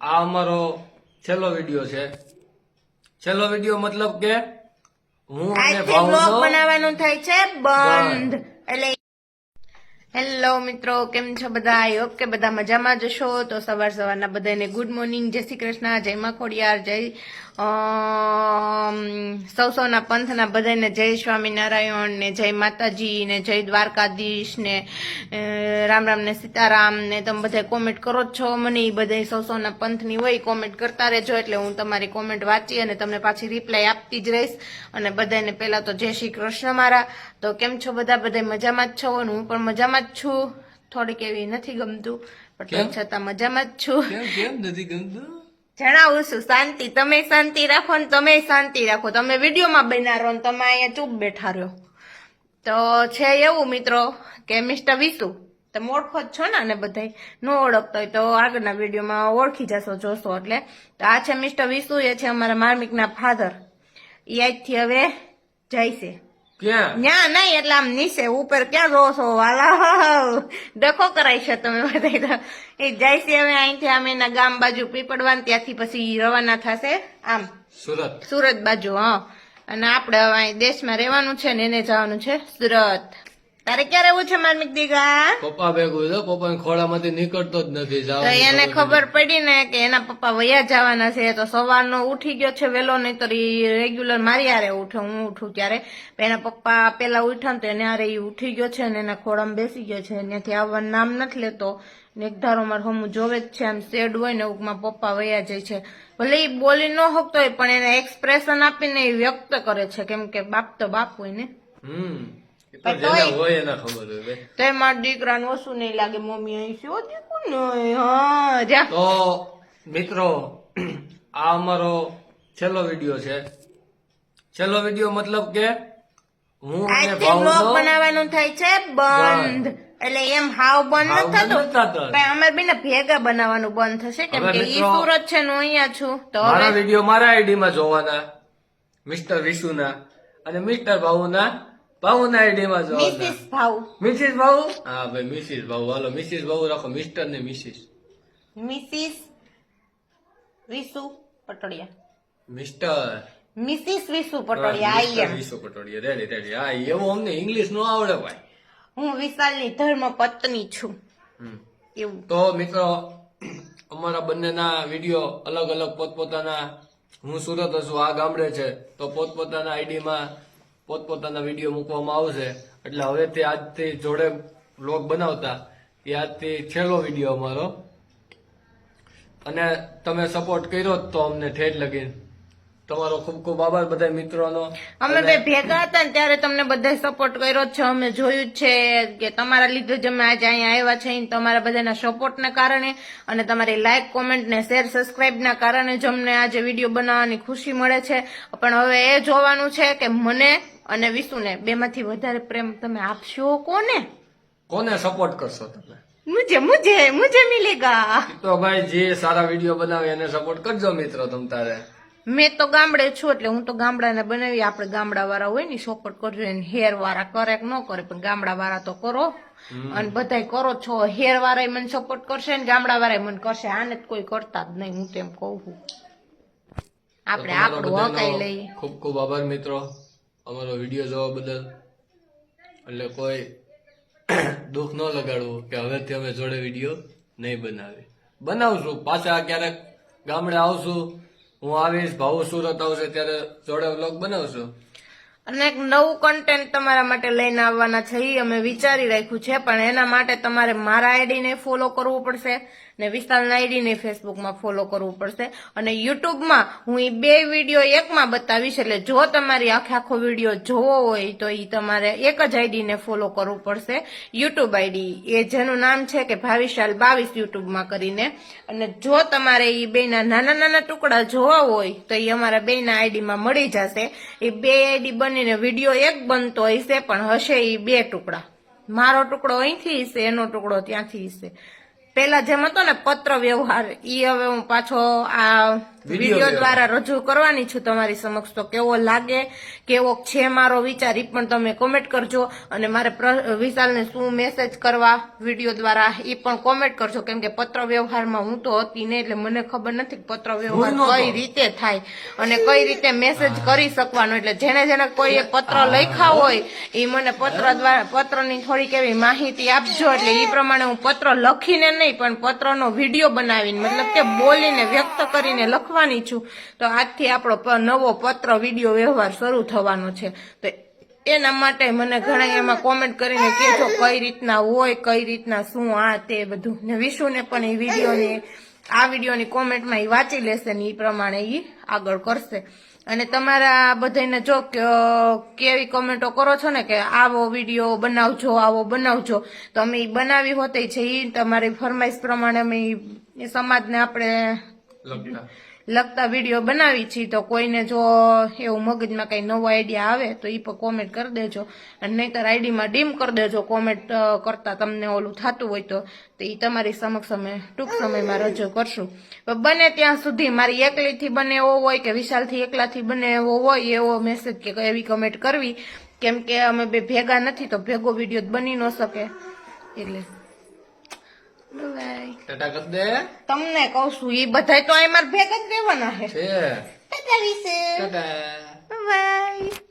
આ અમારો છેલ્લો વીડિયો છે. છેલ્લો વીડિયો મતલબ કે હું અને ભાવનો બનાવવાનું થાય છે બંધ. એટલે હેલો મિત્રો કેમ છો બધા? આઈ હોપ કે બધા મજામાં જશો તો સવાર સવારના બધાને ગુડ મોર્નિંગ જય શ્રી કૃષ્ણ જય માખોડિયાર જય સૌ સૌના પંથના બધાને જય સ્વામિનારાયણ ને જય માતાજી ને જય દ્વારકાધીશ ને રામ રામ ને સીતારામ ને તમે બધા કોમેન્ટ કરો જ છો મને એ બધા સૌ સૌના પંથની હોય કોમેન્ટ કરતા રહેજો એટલે હું તમારી કોમેન્ટ વાંચી અને તમને પાછી રિપ્લાય આપતી જ રહીશ. અને બધાને પહેલાં તો જય શ્રી કૃષ્ણ મારા. તો કેમ છો બધા? બધા મજામાં જ છો? અને હું પણ મજામાં જ છું. થોડીક એવી નથી ગમતું પણ છતાં મજામાં જ છું. કેમ? કેમ નથી ગમતું? જણાવું છું, શાંતિ. તમે શાંતિ રાખો ને તમે શાંતિ રાખો. તમે વિડીયોમાં બના રહો ને તમે અહીંયા ચૂપ બેઠા રહ્યો તો છે એવું મિત્રો કે મિસ્ટર વિસુ, તમે ઓળખો જ છો ને અને બધાય? ન ઓળખતો હોય તો આગળના વિડીયોમાં ઓળખી જશો, જોશો એટલે. તો આ છે મિસ્ટર વિસુ એ છે અમારા માર્મિકના ફાધર. એ આજથી હવે જાય છે. ન્યા નહીં એટલે આમ નીચે ઉપર ક્યાં જોવો છો? વાલા ડખો કરાય છે તમે બધા. એ જાય છે હવે અહીંથી આમ એના ગામ બાજુ પીપળવાન ત્યાંથી પછી રવાના થશે. આમ સુરત. સુરત બાજુ હા. અને આપણે હવે અહીં દેશમાં રહેવાનું છે ને એને જવાનું છે સુરત. તારે ક્યારે એવું છે માર્મિક દીકરા પપ્પા ભેગું છે પપ્પા ખોળામાંથી નીકળતો જ નથી તો એને ખબર પડી ને કે એના પપ્પા વયા જવાના છે તો સવારનો ઉઠી ગયો છે વેલો નહીં તો રેગ્યુલર મારી આરે ઉઠે હું ઉઠું ત્યારે. એના પપ્પા પેલા ઉઠ્યા તો એને આરે ઈ ઉઠી ગયો છે અને એના ખોળામાં બેસી ગયો છે ત્યાંથી આવવાનું નામ નથી લેતો. ને એક ધારો મારે હમું જોવે જ છે આમ સેડ હોય ને ઉગમાં પપ્પા વયા જાય છે. ભલે એ બોલી ન શકતો હોય પણ એને એક્સપ્રેશન આપીને એ વ્યક્ત કરે છે કેમ કે બાપ તો બાપ હોય ને. હમ. દીકરાને ઓછું નહીં લાગે. મમ્મી અહીં શું દીકું તો મિત્રો આ અમારો છેલ્લો વીડિયો છે. છેલ્લો વીડિયો મતલબ કે હું અને આજથી બ્લોગ ભાવનો બનાવવાનું થાય છે બંધ. એટલે એમ હાવ બંધ નથી થતો. અમે. બેને ભેગા બનાવવાનું બંધ થશે. કેમ કે ઈ સુરત છે ને હું અહીંયા છું. તો મારા વીડિયો મારા આઈડી માં જોવાના મિસ્ટર વિશુના અને મિસ્ટર ભાવુના. ભાવુના આઈડી માં મિસિસ ભાવ મિસિસ ભાઉ. હા ભાઈ મિસિસ ભાઉ. હાલો મિસિસ ભાઉ રાખો મિસ્ટર ને Mrs Mrs Visu Patodiya mister Mrs Visu Patodiya I am. Vishu Patodiya ready ready હા એવું અમને ઇંગ્લિશ નો આવડે ભાઈ. હું વિશાલની ધર્મ પત્ની છું. એવું. તો મિત્રો અમારા બંનેના વીડિયો અલગ અલગ પોતપોતાના હું સુરત છું આ ગામડે છે. તો પોતપોતાના આઈડીમાં પોતપોતાના વીડિયો મૂકવામાં આવશે. એટલે હવે તે આજથી જોડે બ્લોગ બનાવતા. એ આજથી છેલ્લો વીડિયો અમારો. અને તમે સપોર્ટ કર્યો તો અમને ઠેઠ લગીન. તમારો ખૂબ ખૂબ આભાર બધા મિત્રોનો. અમે બે ભેગા હતા ને ત્યારે તમને બધા સપોર્ટ કર્યો છે. અમે જોયું જ છે કે તમારા લીધે જ અમે આજે અહીંયા આવ્યા છે તમારા બધાના સપોર્ટને કારણે અને તમારી લાઇક કોમેન્ટ ને શેર સબસ્ક્રાઇબ ના કારણે જ અમને આજે વીડિયો બનાવવાની ખુશી મળે છે. પણ હવે એ જોવાનું છે કે મને અને વિશુને બેમાંથી વધારે પ્રેમ તમે આપશો કોને? કોને સપોર્ટ કરશો તમે? મુજે મુજે મુજે મિલેગા. તો ભાઈ જે સારા વીડિયો બનાવે એને સપોર્ટ કરજો મિત્રો તમ તારે. મેં તો ગામડે છું એટલે હું તો ગામડાને બનાવી આપણે ગામડા વાળા હોય ને સપોર્ટ કરજો એને. હેર વાળા કરે કે ન કરે પણ ગામડા વાળા તો કરો. અને બધાય કરો છો. હેર વાળા મને સપોર્ટ કરશે ને ગામડા વાળા મને કરશે. આને કોઈ કરતા જ નહીં હું તેમ કહું છું. આપણે આપણું હકાઈ લઈએ. ખૂબ ખૂબ આભાર મિત્રો. અમારો વીડિયો જોવા બદલ એટલે કોઈ દુઃખ ન લગાડવું કે હવેથી અમે જોડે વીડિયો નહીં બનાવી બનાવશું. પાછા ક્યારેક ગામડે આવશું, હું આવીશ ભાવ સુરત આવશે ત્યારે જોડે વ્લોગ બનાવશું. અને એક નવું કન્ટેન્ટ તમારા માટે લઈને આવવાના છે એ અમે વિચારી રાખ્યું છે, પણ એના માટે તમારે મારા આઈડીને ફોલો કરવું પડશે ને વિશાલના આઈડીને ફેસબુકમાં ફોલો કરવું પડશે. અને યુટ્યુબમાં હું એ બે વીડિયો એકમાં બતાવીશ, એટલે જો તમારી આખે આખો વીડિયો જોવો હોય, તો એ તમારે એક જ આઈડીને ફોલો કરવું પડશે. યુટ્યુબ આઈડી એ જેનું નામ છે કે ભાવિશાલ બાવીસ યુટ્યુબમાં કરીને. અને જો તમારે એ બેના નાના નાના ટુકડા જોવા હોય, તો એ અમારા બેના આઈડીમાં મળી જશે. એ બે આઈડી બનીને વીડિયો એક બનતો હશે, પણ હશે એ બે ટુકડા. મારો ટુકડો અહીંથી હશે, એનો ટુકડો ત્યાંથી હશે. પેલા જેમ હતો ને પત્ર વ્યવહાર, ઈ હવે હું પાછો આ વીડિયો દ્વારા રજૂ કરવાની છું તમારી સમક્ષ તો કેવો લાગે કેવો છે મારો વિચાર એ પણ તમે કોમેન્ટ કરજો. અને મારે વિશાલને શું મેસેજ કરવા વીડિયો દ્વારા એ પણ કોમેન્ટ કરજો. કેમ કે પત્ર વ્યવહારમાં હું તો હતી નહીં એટલે મને ખબર નથી કે પત્ર વ્યવહાર કઈ રીતે થાય અને કઈ રીતે મેસેજ કરી શકવાનો. એટલે જેને જેને એક પત્ર લખ્યા હોય એ મને પત્ર દ્વારા પત્રની થોડીક એવી માહિતી આપજો. એટલે એ પ્રમાણે હું પત્ર લખીને નહીં પણ પત્રનો વીડિયો બનાવીને મતલબ કે બોલીને વ્યક્ત કરીને લખવાની છું. તો આજથી આપણો નવો પત્ર, વીડિયો વ્યવહાર શરૂ થવાનો છે. તો એના માટે મને ઘણા એમાં કોમેન્ટ કરીને કહેજો કઈ રીતના હોય, કઈ રીતના શું, આ, તે બધું. ને વિશુને પણ એ વિડીયોની, આ વિડીયોની કોમેન્ટમાં એ વાંચી લેશે ને એ પ્રમાણે એ આગળ કરશે. અને તમારા બધાને જો કેવી કોમેન્ટો કરો છો ને કે આવો વીડિયો બનાવજો, આવો બનાવજો. તો અમે એ બનાવી હોતી છે એ તમારી ફરમાઈશ પ્રમાણે અમે સમાજને આપણે લગતા વીડિયો બનાવી છીએ તો કોઈને જો એવું મગજમાં કંઈ નવો આઈડિયા આવે, તો એ પણ કોમેન્ટ કરી દેજો. અને નહીંતર આઈડીમાં ડીમ કરી દેજો કોમેન્ટ કરતાં તમને ઓલું થતું હોય તો. તો એ તમારી સમક્ષ અમે ટૂંક સમયમાં રજૂ કરશું. બને ત્યાં સુધી મારી એકલીથી બને એવો હોય કે વિશાલથી એકલાથી બને એવો હોય, એવો મેસેજ કે એવી કમેન્ટ કરવી. કેમ કે અમે બે ભેગા નથી, તો ભેગો વીડિયો બની ન શકે. એટલે. ટાટા કર દે. તમને કહું છું એ બધાય તો અહીં મારે ભેગા જ રહેવાના છે છે. ટાટા વિશે. ટાટા બાય